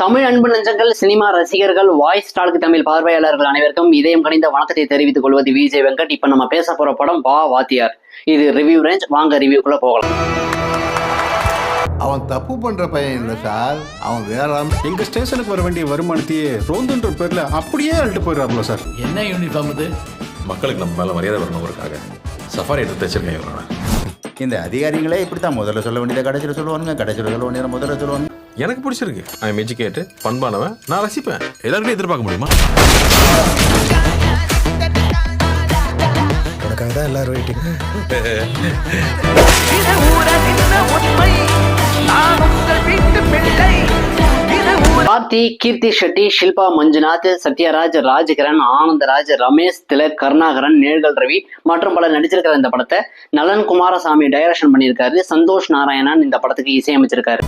தமிழ் அன்பு நெஞ்சங்கள் சினிமா ரசிகர்கள் வாய்ஸ் டாலுக்கு தமிழ் பார்வையாளர்கள் அனைவருக்கும் இதயம் கணிந்த வணக்கத்தை தெரிவித்துக் கொள்வது விஜய் வெங்கட். இப்ப நம்ம பேச போற படம் வா வாத்தியார். இது ரிவ்யூ ரேஞ்ச் வாங்க ரிவ்யூக்குள்ள போகலாம். அவன் தப்பு பண்ற பையன் இல்லை சார். அவன் வேற எங்க ஸ்டேஷனுக்கு வர வேண்டிய வருமானத்தையே ரோந்துன்ற பேர்ல அப்படியே அள்ளிட்டு போயிடுறாருல சார். என்ன யூனிஃபார்ம் இது? மக்களுக்கு நம்ம மேலே மரியாதை வரணுங்கிறதுக்காக சஃபாரி எடுத்து தச்சிருக்கேன் இவரோட. இந்த அதிகாரிகளே இப்படி தான் முதல்ல சொல்ல வேண்டியதை கடைசியில் சொல்லுவானுங்க கடைசியில் சொல்ல வேண்டியதை முதல்ல சொல்லுவாங்க எனக்கு பிடிச்சிருக்கு. ஐ எம் எஜுகேட்டு பண்பானவன் நான் ரசிப்பேன். எல்லாருக்கும் எதிர்பார்க்க முடியுமா? உனக்காக தான் எல்லாரும் வெயிட்டிங். கார்த்தி கீர்த்தி ஷெட்டி ஷில்பா மஞ்சுநாத் சத்யராஜ் ராஜகிரண் ஆனந்தராஜ் ரமேஷ் திலக் கருணாகரன் நேர்கள் ரவி மற்றும் பலர் நடிச்சிருக்கிற இந்த படத்தை நலன் குமாரசாமி டைரக்ஷன் பண்ணியிருக்காரு. சந்தோஷ் நாராயணன் இந்த படத்துக்கு இசையமைச்சிருக்காரு.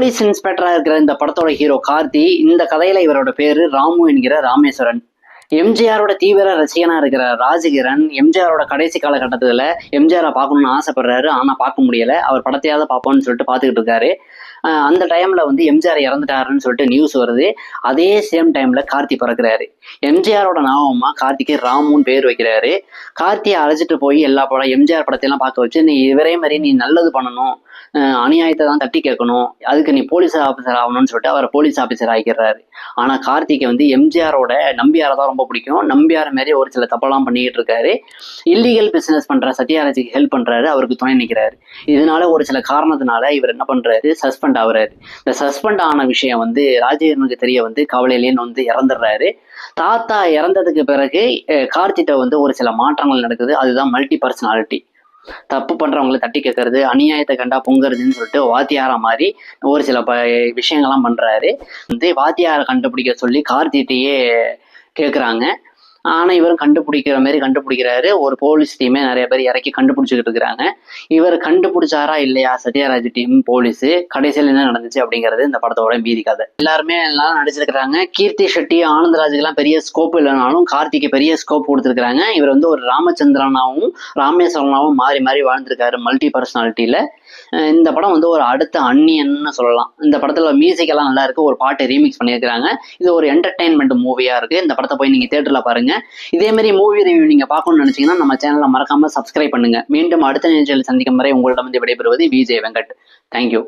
போலீஸ் இன்ஸ்பெக்டராக இருக்கிற இந்த படத்தோட ஹீரோ கார்த்தி இந்த கதையில இவரோட பேரு ராமு என்கிற ராமேஸ்வரன். எம்ஜிஆரோட தீவிர ரசிகனா இருக்கிற ராஜகிரண் எம்ஜிஆரோட கடைசி காலகட்டத்துல எம்ஜிஆரை பார்க்கணும்னு ஆசைப்படுறாரு. ஆனா பார்க்க முடியல. அவர் படத்தையாவது பார்ப்போம்னு சொல்லிட்டு பார்த்துக்கிட்டு இருக்காரு. அந்த டைம்ல வந்து எம்ஜிஆர் இறந்துட்டாருன்னு சொல்லிட்டு நியூஸ் வருது. அதே சேம் டைம்ல கார்த்தி பிறக்கிறாரு. எம்ஜிஆரோட நாமமா கார்த்திக்கு ராமுன்னு பேர் வைக்கிறாரு. கார்த்தியை அழைச்சிட்டு போய் எல்லா படம் எம்ஜிஆர் படத்தையெல்லாம் பார்க்க வச்சு நீ இவரே மாதிரி நீ நல்லது பண்ணணும். அநியாயத்தை தான் தட்டி கேட்கணும். அதுக்கு நீ போலீஸ் ஆஃபீஸர் ஆகணும்னு சொல்லிட்டு அவர் போலீஸ் ஆஃபீஸர் ஆகிக்கிறாரு ஆனா கார்த்திகை வந்து எம்ஜிஆரோட நம்பியாரை தான் ரொம்ப பிடிக்கும். நம்பியார் மாதிரி ஒரு சில தப்பெல்லாம் பண்ணிக்கிட்டு இருக்காரு. இல்லீகல் பிஸ்னஸ் பண்ற சத்யராஜுக்கு ஹெல்ப் பண்றாரு. அவருக்கு துணை நிற்கிறாரு இதனால ஒரு சில காரணத்தினால இவர் என்ன பண்ணுறாரு சஸ்பெண்ட் ஆகுறாரு. இந்த சஸ்பெண்ட் ஆன விஷயம் வந்து ராஜேந்திரனுக்கு தெரிய வந்து கவலையிலேன்னு வந்து இறந்துடுறாரு. தாத்தா இறந்ததுக்கு பிறகு கார்த்திட்ட வந்து ஒரு சில மாற்றங்கள் நடக்குது. அதுதான் மல்டி பர்சனாலிட்டி தப்பு பண்றவங்களை தட்டி கேட்கறது அநியாயத்தை கண்டா பொங்குறதுன்னு சொல்லிட்டு வாத்தியாரா மாதிரி ஒரு சில ப விஷயங்கள்லாம் பண்றாரு. வந்து வாத்தியாரை கண்டுபிடிக்க சொல்லி கார்த்திகிட்டயே கேட்குறாங்க ஆனா இவரும் கண்டுபிடிக்கிற மாதிரி கண்டுபிடிக்கிறாரு. ஒரு போலீஸ் டீமே நிறைய பேர் இறக்கி கண்டுபிடிச்சிக்கிட்டு இருக்கிறாங்க. இவர் கண்டுபிடிச்சாரா இல்லையா? சத்யராஜ் டீம் போலீஸ் கடைசியில் என்ன நடந்துச்சு அப்படிங்கிறது இந்த படத்தோட மீதி கதை. எல்லாருமே எல்லாரும் நடிச்சிருக்கிறாங்க. கீர்த்தி ஷெட்டி ஆனந்தராஜுக்கெல்லாம் பெரிய ஸ்கோப் இல்லைனாலும் கார்த்திக்கு பெரிய ஸ்கோப் கொடுத்துருக்காங்க இவர் வந்து ஒரு ராமச்சந்திரனாவும் ராமேஸ்வரனாவும் மாறி மாறி வாழ்ந்திருக்காரு மல்டி பர்சனாலிட்டியில இந்த படம் வந்து ஒரு அடுத்த அன்னியன்னு சொல்லலாம். இந்த படத்துல மியூசிக் எல்லாம் நல்லா இருக்கு. ஒரு பாட்டு ரீமிக்ஸ் பண்ணியிருக்கிறாங்க. இது ஒரு என்டர்டைன்மெண்ட் மூவியா இருக்கு. இந்த படத்தை போய் நீங்க தேட்டர்ல பாருங்க. இதே மாதிரி மூவி ரிவ்யூ நீங்க பார்க்கணும்னு நினைச்சீங்கன்னா நம்ம சேனலை மறக்காம சப்ஸ்கிரைப் பண்ணுங்க. மீண்டும் அடுத்த நிகழ்ச்சியில் சந்திக்கும் வரை உங்களிடம் வந்து விடைபெறுவது விஜய் வெங்கட். தேங்க்யூ